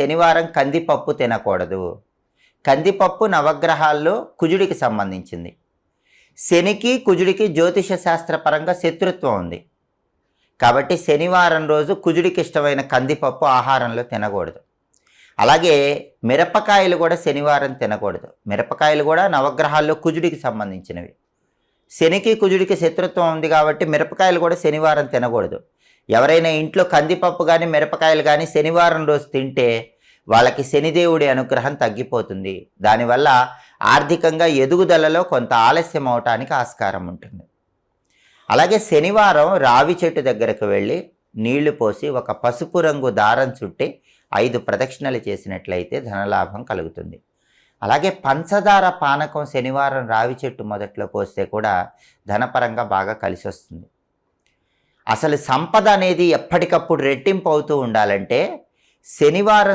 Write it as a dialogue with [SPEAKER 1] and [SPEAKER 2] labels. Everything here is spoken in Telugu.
[SPEAKER 1] శనివారం కందిపప్పు తినకూడదు. కందిపప్పు నవగ్రహాల్లో కుజుడికి సంబంధించింది. శనికి కుజుడికి జ్యోతిష శాస్త్రపరంగా శత్రుత్వం ఉంది. కాబట్టి శనివారం రోజు కుజుడికి ఇష్టమైన కందిపప్పు ఆహారంలో తినకూడదు. అలాగే మిరపకాయలు కూడా శనివారం తినకూడదు. మిరపకాయలు కూడా నవగ్రహాల్లో కుజుడికి సంబంధించినవి. శనికి కుజుడికి శత్రుత్వం ఉంది కాబట్టి మిరపకాయలు కూడా శనివారం తినకూడదు. ఎవరైనా ఇంట్లో కందిపప్పు కానీ మిరపకాయలు కానీ శనివారం రోజు తింటే వాళ్ళకి శనిదేవుడి అనుగ్రహం తగ్గిపోతుంది. దానివల్ల ఆర్థికంగా ఎదుగుదలలో కొంత ఆలస్యం అవటానికి ఆస్కారం ఉంటుంది. అలాగే శనివారం రావి చెట్టు దగ్గరకు వెళ్ళి నీళ్ళు పోసి ఒక పసుపు రంగు దారం చుట్టి ఐదు ప్రదక్షిణలు చేసినట్లయితే ధనలాభం కలుగుతుంది. అలాగే పంచదార పానకం శనివారం రావి చెట్టు మొదట్లో పోస్తే కూడా ధనపరంగా బాగా కలిసి వస్తుంది అసలు సంపద అనేది ఎప్పటికప్పుడు రెట్టింపు అవుతూ ఉండాలంటే శనివారం